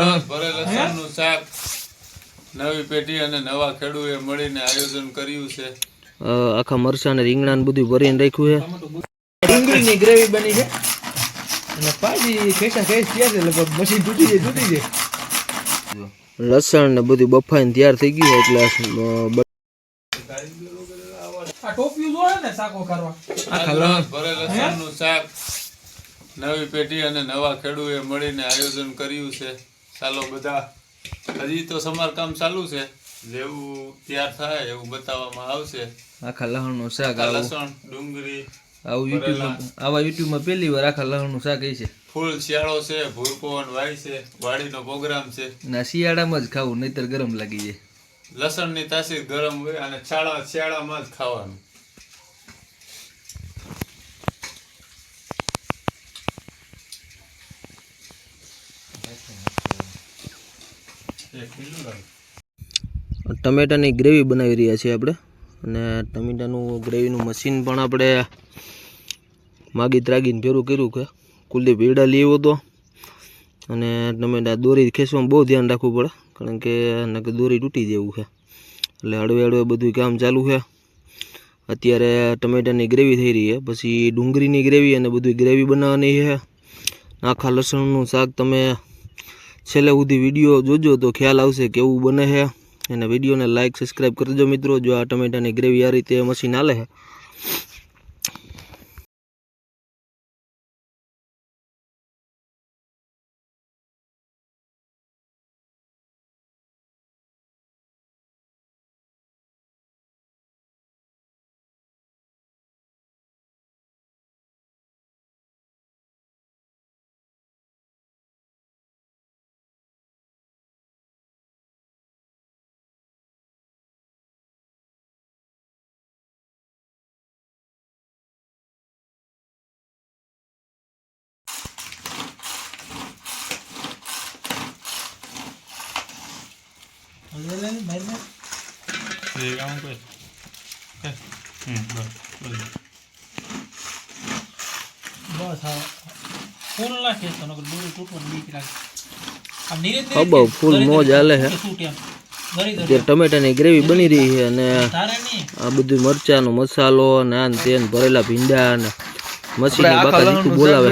રસ ભરે લસણનું શાક. નવી પેઢી અને નવા ખેડૂએ મળીને આયોજન કર્યું છે. આખા મરચા ને રીંગણા ને બધું ભરીને રાખ્યું છે. ડુંગળીની ગ્રેવી બની છે. અને પાછી ખેંચા ખેંચ થયા છે લગભગ મશીન તૂટી જાય તૂટી જાય. લસણ ને બધું બફાઈને તૈયાર થઈ ગયું એટલે આ સ- અ, ટોપિયું જોડે ને શાકો કરવા આખા રસ ભરે લસણનું શાક. નવી પેઢી અને નવા ખેડૂએ મળીને આયોજન કર્યું છે. ચાલો બધા. હજી તો સમારકામ ચાલુ છે. જેવું તૈયાર થાય એવું બતાવવામાં આવશે. આખા લસણનું શાક લસણ ડુંગળી આવું યુટ્યુબમાં આવા યુટ્યુબમાં પહેલી વાર આખા લસણનું શાક એ છે. ફૂલ શિયાળો છે ભૂરપોન વાય છે વાડીનો પ્રોગ્રામ છે. ના શિયાળામાં જ ખાવું નહીતર ગરમ લાગી જાય. લસણની તાસીર ગરમ હોય અને છાળા શિયાળામાં જ ખાવાનું. ટમેટાની ગ્રેવી બનાવી રહ્યા છીએ આપણે. અને ટમેટાનું ગ્રેવીનું મશીન પણ આપણે માગી ત્રાગીને ભેરું કર્યું કે કુલદીપ હીડા લેવો હતો. અને ટમેટા દોરી ખેંચવામાં બહુ ધ્યાન રાખવું પડે, કારણ કે નકર દોરી તૂટી જેવું છે. એટલે હળવે હળવે બધું કામ ચાલુ છે. અત્યારે ટમેટાની ગ્રેવી થઈ રહી છે. પછી ડુંગળીની ગ્રેવી અને બધું ગ્રેવી બનાવવાની છે. આખા લસણનું શાક તમે છેલ્લે સુધી વીડિયો જોજો તો ખ્યાલ આવશે કેવું બને છે અને વિડીયોને લાઇક સબસ્ક્રાઈબ કરજો મિત્રો, જો આ ટમેટાની ગ્રેવી આ રીતે મશીન હાલે છે બસ હા ફૂલ નાખે તો નકર દોરી તૂટવાની બીક લાગે આ નીરે તે ખબર ફૂલ મોજ ધરી ધરી અત્યારે ટમેટાની ગ્રેવી બની રહી છે અને આ બધું મરચાનો મસાલો ને આ ને તે ને ભરેલા ભીંડા ને મસીની બાકા જીતું બોલાવે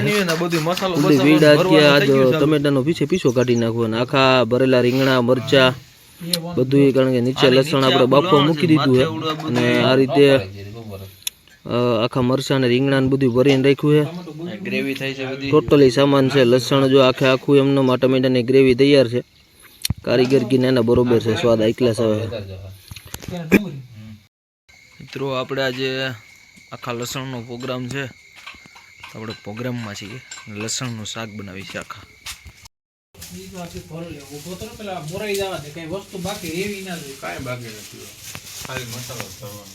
બધી ભીડા આજ ટમેટાનો પીછે પીછો કાઢી નાખવો અને આખા ભરેલા રીંગણા મરચા એ કારણ કે નીચે લસણ આપણે બાફવા મૂકી દીધું છે અને આ રીતે આખા મરચાં ને રીંગણા ને બધું ભરીને રાખ્યું છે ગ્રેવી થાય છે ટોટલી સામાન છે. લસણ જો આખે આખું એમનો આ ટમેટાની ગ્રેવી તૈયાર છે. કારીગરગી એના બરોબર છે. સ્વાદ આવે. છે ત્યાં મિત્રો આપણે આજે આખા લસણનો પ્રોગ્રામ છે. આપણે પ્રોગ્રામમાં છીએ. લસણનું શાક બનાવી છે આખા. બીજું આખી ભર લે. ઊભો તો પેલા મોરાઈ જવા દે. કઈ વસ્તુ બાકી એવી ના જોઈએ કાંઈ બાકી નથી ખાલી મસાલો કરવાનો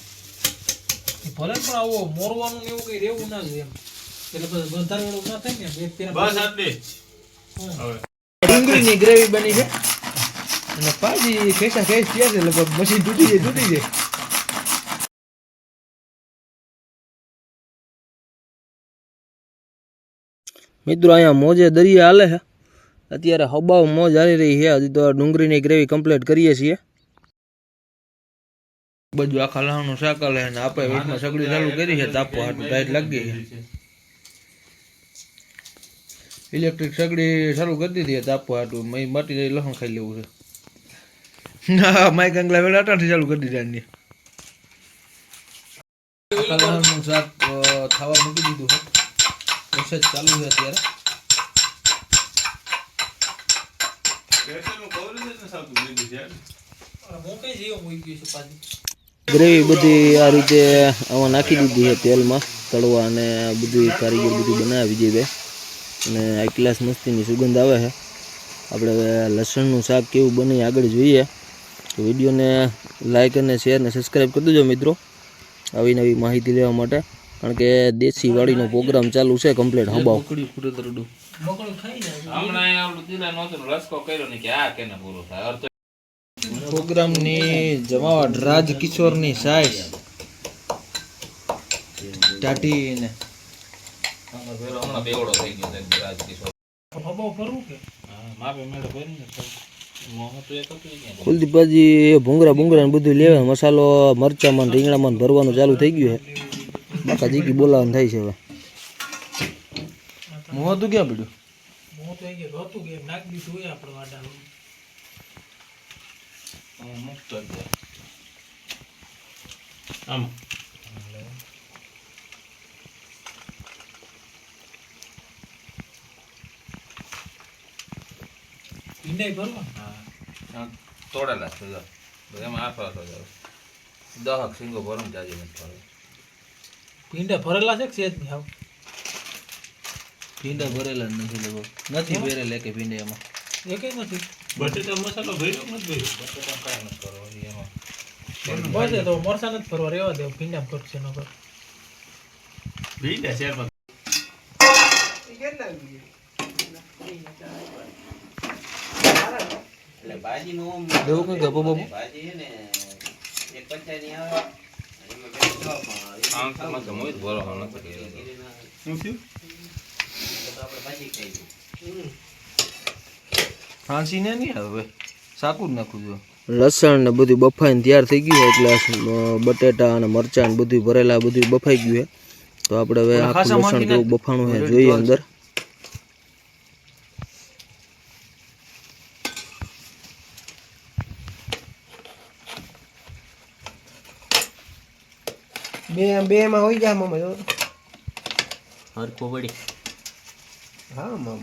ભલે પણ આવો મોરવાનું ને એવું કઈ રહેવું ના જોઈએ એમ. એટલે પછી બંધારવાળું ના થાય ને એક બસ આટલી. હવે. ડુંગળીની ગ્રેવી બની છે. અને પાછી ખેસા ખેસ થયા છે લગભગ મશીન તૂટી જાય તૂટી જાય. મિત્રો અહીંયા મોજે દરિયા હાલે છે. અત્યારે હબાવ મોજ આવી રહી છે. હજી તો ડુંગળીની ગ્રેવી કમ્પ્લીટ કરીએ છીએ. બધું આખા લસણનું શાક હાલે છે આપણે વેચમાં સગડી ચાલુ કરી છે તાપવા હાટું ટાઈટ લાગી છે. ઇલેક્ટ્રિક સગડી ચાલુ કરી દીધી તાપવા હાટું. મય માટી જઈ લસણ ખાઈ લેવું છે. ના માઇક અંગલા વેલા અટાણથી ચાલુ કરી દીધા એની. આખા લસણનું શાક ખાવા મૂકી દીધું છે. પ્રોસેસ ચાલુ છે અત્યારે પેટ્રોલનું cover જ નથી આવતું બીજું છે. મોકઈ જેવો મૂકી ગયું છે પાછી ગ્રેવી બધી આ રીતે આમાં નાખી દીધી છે તેલમાં તળવા અને આ બધું કારીગર બધું બનાવી વિજયભાઈ અને આ ક્લાસ મસ્તીની સુગંધ આવે છે. આપણે હવે લસણનું શાક કેવું બને આગળ જોઈએ. તો વિડીયોને લાઈક અને શેર અને સબસ્ક્રાઈબ કરી દેજો મિત્રો આવી નવી માહિતી લેવા માટે. કારણ કે દેશી વાડીનો પ્રોગ્રામ ચાલુ છે કમ્પ્લીટ હબાવ પ્રોગ્રામની જમાવટ રાજ કિશોરની સાઈડ ટાટીને. હબો કુલદીપભાજી ભૂંગરા ભૂંગરા ને બધું લેવા મસાલો મરચામાં રીંગણામાં ભરવાનું ચાલુ થઈ ગયું છે. બાકા જીકી બોલાવાનું થાય છે હવે. મોં હતું ક્યાં પડ્યું? હું તો એ કે રોતું કે નાખ દીધું હોય આપણે વાડા આમ. ભીંડાઈ ભરવા? હા. તોડેલા છે બધા એમાં તો જાવ દહક સિંગો ભરમ જાજે નથી ભીંડા ભરેલા છે કે સેજ નહીં આવ? ભીંડા ભરેલા જ નથી લગભગ. નથી ભરેલા કે ભીંડા એમાં એ કઈ નથી. બટેટા મસાલો ભર્યો કે નથી ભર્યો? બટેટા કાંઈ નથી કરો એમાં. બસ તો મરસા નથી ફરવા રહેવા દે ભીંડા ભરશે ન કર. ભીંડા એટલે ભાજી નું એવું કઈ ગપો બપો ભાજી ને એક પંચાયત આવે. શું થયું ફાંસી ને નહીં આવે સાકું જ નાખું છું. લસણ ને બધું બફાઈને તૈયાર થઈ ગયું એટલે બટેટા અને મરચાં ને બધું ભરેલા બધું બફાઈ ગયું છે. તો આપણે હવે આખું લસણ કેવું બફાણું છે જોઈએ અંદર. બે બે માં હોઈ જા મમ્મી જો હરકો વળી હા મમ્મા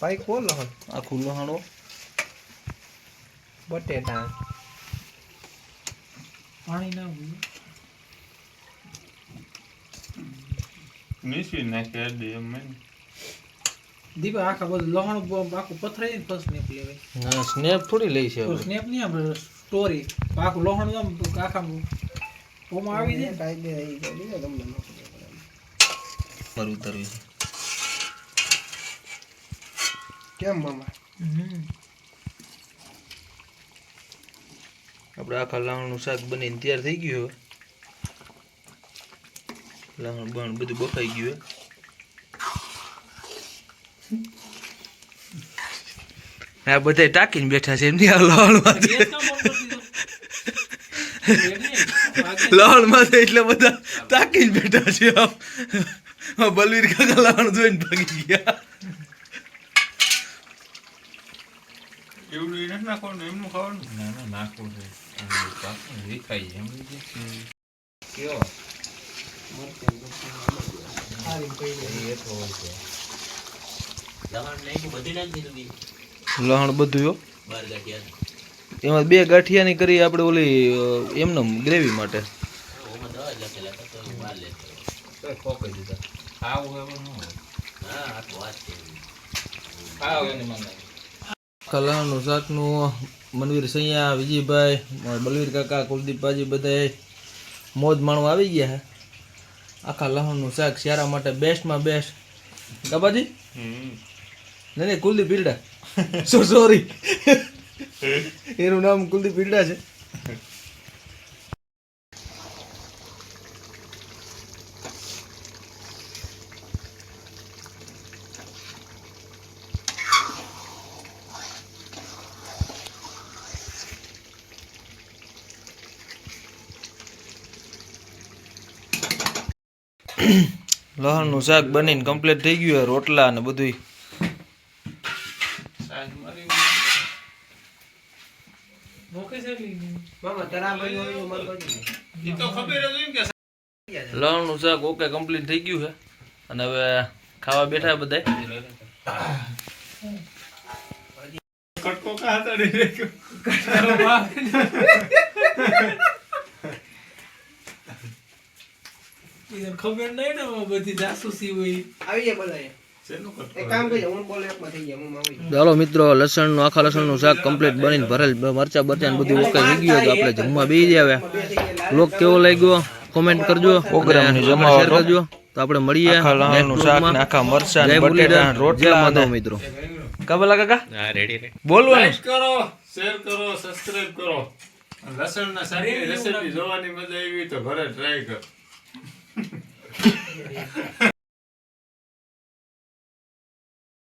ભાઈ કોલ હન આખું હાણો બટેટા. પાણી ના નીચી નાખે અડી એમ. દીપા આખા બધું લહણ આખું પથરાઈ ને ફર્સ્ટ સ્નેપ લેવાય. ના સ્નેપ થોડી લઈ છે સ્નેપ નહીં આપણે સ્ટોરી આખું લોહણ આમ આખા ઓમાં આવી જાય પર ઉતરવી કેમ મામા? આપણે આખા લાવણનું શાક બનીને તૈયાર થઈ ગયું હવે. લાવણ બહાણ બધું બફાઈ ગયું હે આ બધા ટાંકીને બેઠા છે એમની આ લહણમાં લહણમાં તો એટલે બધા ટાંકીને બેઠા છે બલવીર કાકા લહણ જોઈને ભાગી ગયા. નાખવાનું એમનું ખાવાનું. ના ના નાખવું છે. એમ લહણ બધું એમાં બે ગાંઠિયાની કરી આપણે ઓલી એમને ગ્રેવી માટે. કલાનું શાકનું મનવીર સૈયા વિજયભાઈ બલવીર કાકા કુલદીપભાજી બધાએ મોજ માણવા આવી ગયા હે. આખા લહણનું શાક શિયાળા માટે બેસ્ટમાં બેસ્ટ. કાબાજી નહીં નહીં કુલદીપ પીરડા સો સોરી એનું નામ કુલદીપ પીડા છે. લહણનું શાક બનીને કમ્પ્લીટ થઈ ગયું રોટલા ને બધું સાંજ મારી મોકે છે ઈ તો ખબર જ હોય ને કે લહણનું શાક ઓકે કમ્પ્લીટ થઈ ગયું છે. અને હવે ખાવા બેઠા બધા. ખબર નહીં ને બધી જાસૂસી હોય. શેનું કટકો ચાલો મિત્રો લસણનું આખા લસણનું શાક કમ્પ્લીટ બનીને ભરેલ મરચા બરચા બધું ઓકે થઈ ગયું તો આપણે જમવા બેસી જાય લોક કેવો લાગ્યો? કોમેન્ટ કરજો પ્રોગ્રામની શેર કરજો. તો આપણે મળીએ લહણનું શાક ને આખા મરચા ને બટેટા રોટલા મિત્રો. કબલા કાકા? હા રેડી બોલવાનું. કરો શેર કરો સબસ્ક્રાઇબ કરો. લસણના શાકની રેસીપી જોવાની મજા આવી તો ઘરે ટ્રાય કર.